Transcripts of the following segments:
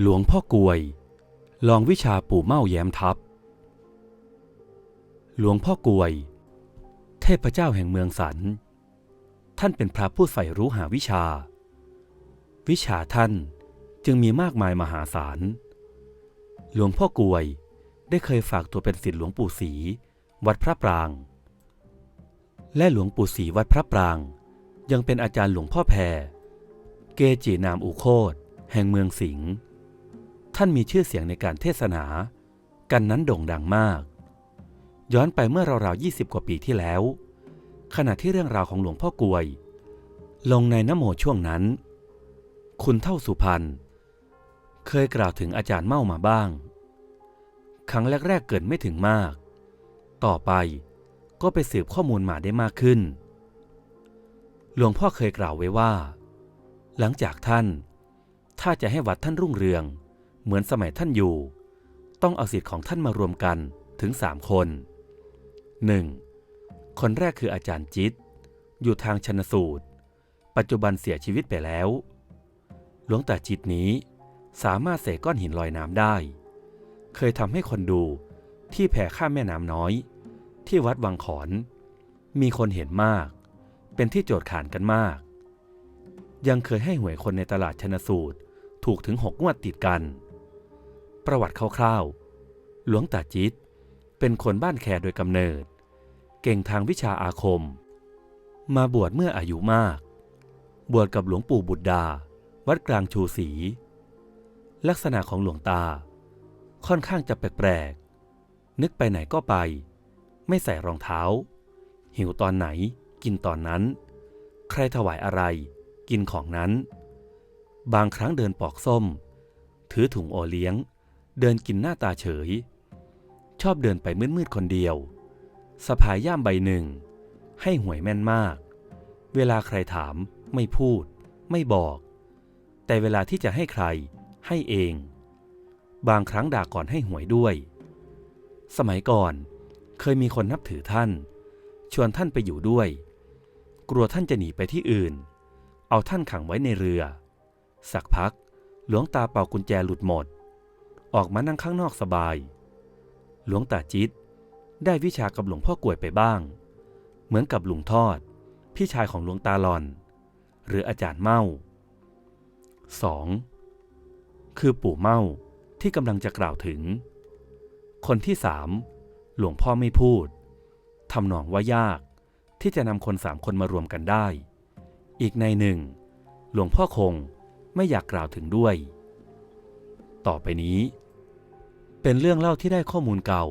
หลวงพ่อกวย ลองวิชาปู่เม่าแย้มทับ หลวงพ่อกวย เทพเจ้าแห่งเมืองสัน ท่านเป็นพระผู้ใฝ่รู้หาวิชา วิชาท่านจึงมีมากมายมหาศาล หลวงพ่อกวยได้เคยฝากตัวเป็นศิษย์หลวงปู่ศรีวัดพระปราง และหลวงปู่ศรีวัดพระปราง ยังเป็นอาจารย์หลวงพ่อแพร เกจินามอุโคตแห่งเมืองสิงห์ ท่านมีชื่อเสียงในการเทศนา กันนั้นโด่งดังมาก ย้อนไปเมื่อราวๆ20 กว่าปีที่แล้ว ขณะที่เรื่องราวของหลวงพ่อกวย ลงในนโมช่วงนั้น คุณเท่าสุพรรณเคยกล่าวถึงอาจารย์เมามาบ้าง ครั้งแรกๆเกิดไม่ถึงมาก ต่อไปก็ไปสืบข้อมูลมาได้มากขึ้น หลวงพ่อเคยกล่าวไว้ว่า หลังจากท่าน ถ้าจะให้วัดท่านรุ่งเรือง เหมือนสมัยท่านอยู่ ต้องเอาสิทธิ์ของท่านมารวมกันถึงสามคน 1. คนแรกคืออาจารย์จิต อยู่ทางชนสูตร ปัจจุบันเสียชีวิตไปแล้ว หลวงตาจิตนี้สามารถเสกก้อนหินลอยน้ำได้ เคยทำให้คนดูที่แผ่ข้ามแม่น้ำน้อย ที่วัดวังขอน มีคนเห็นมาก เป็นที่โจทย์ขานกันมาก ยังเคยให้หวยคนในตลาดชนสูตรถูกถึงหกงวดติดกัน ประวัติคร่าวๆ หลวงตาจิต เป็นคนบ้านแคโดยกำเนิด เก่งทางวิชาอาคม มาบวชเมื่ออายุมาก บวชกับหลวงปู่บุตรดา วัดกลางชูศรีลักษณะของหลวงตา ค่อนข้างจะแปลกๆ นึกไปไหนก็ไป ไม่ใส่รองเท้า หิวตอนไหนกินตอนนั้น ใครถวายอะไรกินของนั้น บางครั้งเดินปอกส้ม ถือถุงโอเลี้ยง เดินกินหน้าตาเฉย ชอบเดินไปมืดๆคนเดียวสะพายย่ามใบหนึ่ง ให้หวยแม่นมาก เวลาใครถามไม่พูด ไม่บอก แต่เวลาที่จะให้ใครให้เอง บางครั้งด่าก่อนให้หวยด้วย สมัยก่อนเคยมีคนนับถือท่าน ชวนท่านไปอยู่ด้วย กลัวท่านจะหนีไปที่อื่น เอาท่านขังไว้ในเรือ สักพักหลวงตาเป่ากุญแจหลุดหมด ออกมานั่งข้างนอกสบาย หลวงตาจิต ได้วิชากับหลวงพ่อกลวยไปบ้าง เหมือนกับหลวงทอด พี่ชายของหลวงตาลอน หรืออาจารย์เมา 2. คือปู่เมาที่กำลังจะกล่าวถึง คนที่สามหลวงพ่อไม่พูดทำนองว่ายากที่จะนำคนสามคนมารวมกันได้ อีกในหนึ่ง หลวงพ่อคงไม่อยากกล่าวถึงด้วย ต่อไปนี้ เป็นเรื่องเล่าที่ได้ข้อมูลเก่า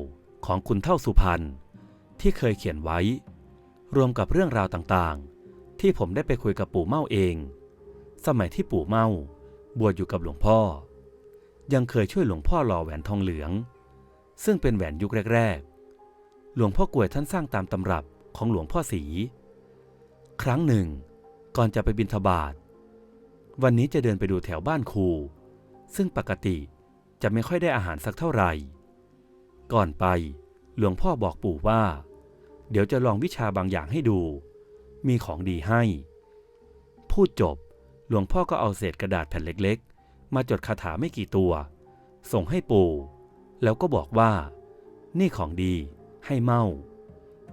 ของคุณเท่าสุพรรณที่เคยเขียนไว้ รวมกับเรื่องราวต่างๆ ที่ผมได้ไปคุยกับปู่เมาเอง สมัยที่ปู่เมาบวชอยู่กับหลวงพ่อ ยังเคยช่วยหลวงพ่อหล่อแหวนทองเหลือง ซึ่งเป็นแหวนยุคแรก ๆ หลวงพ่อกลวยท่านสร้างตามตำรับของหลวงพ่อศรีครั้งหนึ่ง ก่อนจะไปบิณฑบาตวันนี้จะเดินไปดูแถวบ้านครู ซึ่งปกติ จะไม่ค่อยได้อาหารสักเท่าไหร่ ก่อนไปหลวงพ่อบอกปู่ว่า เดี๋ยวจะลองวิชาบางอย่างให้ดู มีของดีให้ พูดจบ หลวงพ่อก็เอาเศษกระดาษแผ่นเล็กๆ มาจดคาถาไม่กี่ตัว ส่งให้ปู่ แล้วก็บอกว่า นี่ของดีให้เมา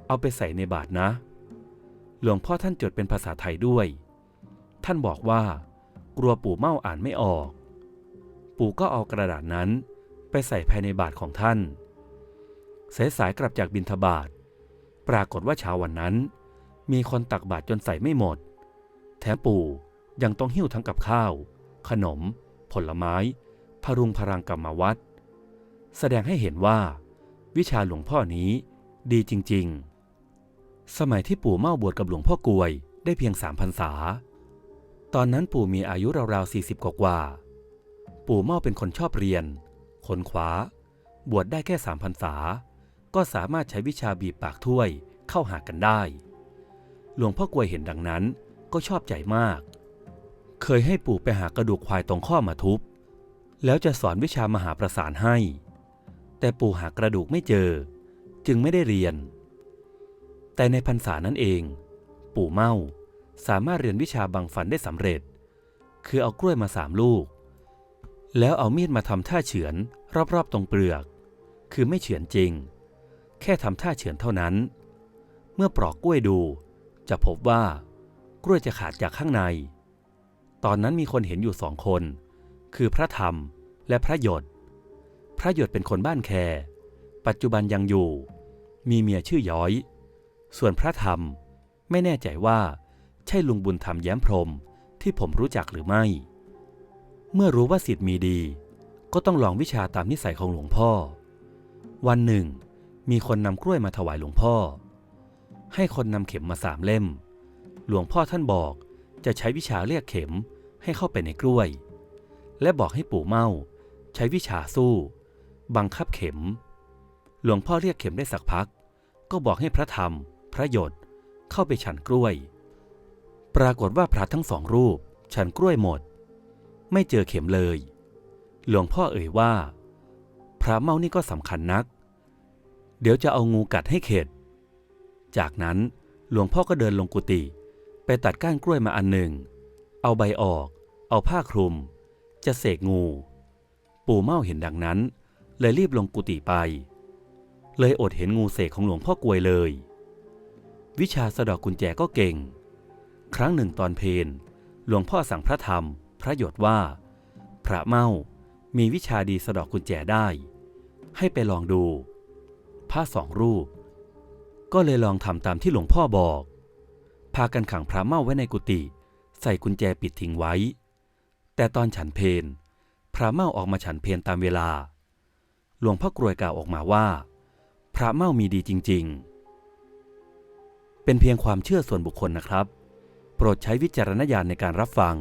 เอาไปใส่ในบาทนะ หลวงพ่อท่านจดเป็นภาษาไทยด้วย ท่านบอกว่ากลัวปู่เมาอ่านไม่ออก ปู่ก็เอากระดาษนั้นไปใส่ภายในบาทของท่านสายสายกลับจากบินทบาทปรากฏว่าเช้าวันนั้น มีคนตักบาตรจนใส่ไม่หมด แถมปู่ยังต้องหิ้วทั้งกับข้าว ขนม ผลไม้ พรุงพรังกรรมาวัด แสดงให้เห็นว่า วิชาหลวงพ่อนี้ดีจริง ๆ สมัยที่ปู่เมาบวชกับหลวงพ่อกวยได้เพียงสามพรรษา ตอนนั้นปู่มีอายุราวๆสี่สิบกว่า ปู่เมาเป็นคนชอบเรียนคนขวา บวชได้แค่สามพรรษา ก็สามารถใช้วิชาบีบปากถ้วยเข้าหากันได้ หลวงพ่อกลวยเห็นดังนั้นก็ชอบใจมาก เคยให้ปู่ไปหากระดูกควายตรงข้อมาทุบ แล้วจะสอนวิชามหาประสานให้ แต่ปู่หากระดูกไม่เจอ จึงไม่ได้เรียน แต่ในพรรษานั้นเอง ปู่เมาสามารถเรียนวิชาบังฟันได้สำเร็จ คือเอากล้วยมาสามลูก แล้วเอามีดมาทำท่าเฉือนรอบๆตรงเปลือก คือไม่เฉือนจริง แค่ทำท่าเฉือนเท่านั้น เมื่อปลอกกล้วยดู จะพบว่ากล้วยจะขาดจากข้างใน ตอนนั้นมีคนเห็นอยู่สองคน คือพระธรรมและพระหยด พระหยดเป็นคนบ้านแค ปัจจุบันยังอยู่ มีเมียชื่อย้อย ส่วนพระธรรมไม่แน่ใจว่าใช่ลุงบุญธรรมแย้มพรมที่ผมรู้จักหรือไม่ เมื่อรู้ว่าสิทธิ์มีดี ก็ต้องลองวิชาตามนิสัยของหลวงพ่อ วันหนึ่ง มีคนนำกล้วยมาถวายหลวงพ่อ ให้คนนำเข็มมาสามเล่ม หลวงพ่อท่านบอกจะใช้วิชาเรียกเข็มให้เข้าไปในกล้วย และบอกให้ปู่เมาใช้วิชาสู้ บังคับเข็ม หลวงพ่อเรียกเข็มได้สักพัก ก็บอกให้พระธรรม พระหยดเข้าไปฉันกล้วย ปรากฏว่าพระทั้งสองรูป ฉันกล้วยหมด ไม่เจอเข็มเลย หลวงพ่อเอ่ยว่า พระเมานี่ก็สำคัญนัก เดี๋ยวจะเอางูกัดให้เข็ด จากนั้นหลวงพ่อก็เดินลงกุฏิไปตัดก้านกล้วยมาอันหนึ่ง เอาใบออก เอาผ้าคลุม จะเสกงู ปู่เมาเห็นดังนั้น เลยรีบลงกุฏิไป เลยอดเห็นงูเสกของหลวงพ่อกลวยเลย วิชาสะดอกกุญแจก็เก่ง ครั้งหนึ่งตอนเพลหลวงพ่อสั่งพระธรรม พระหยดว่า พระเมามีวิชาดีสะดอกกุญแจได้ ให้ไปลองดู พระสองรูป ก็เลยลองทำตามที่หลวงพ่อบอก พากันขังพระเมาไว้ในกุฏิใส่กุญแจปิดทิ้งไว้ แต่ตอนฉันเพลพระเมาออกมาฉันเพลตามเวลา หลวงพ่อกรวยกล่าวออกมาว่า พระเมามีดีจริง ๆ เป็นเพียงความเชื่อส่วนบุคคลนะครับ โปรดใช้วิจารณญาณในการรับฟัง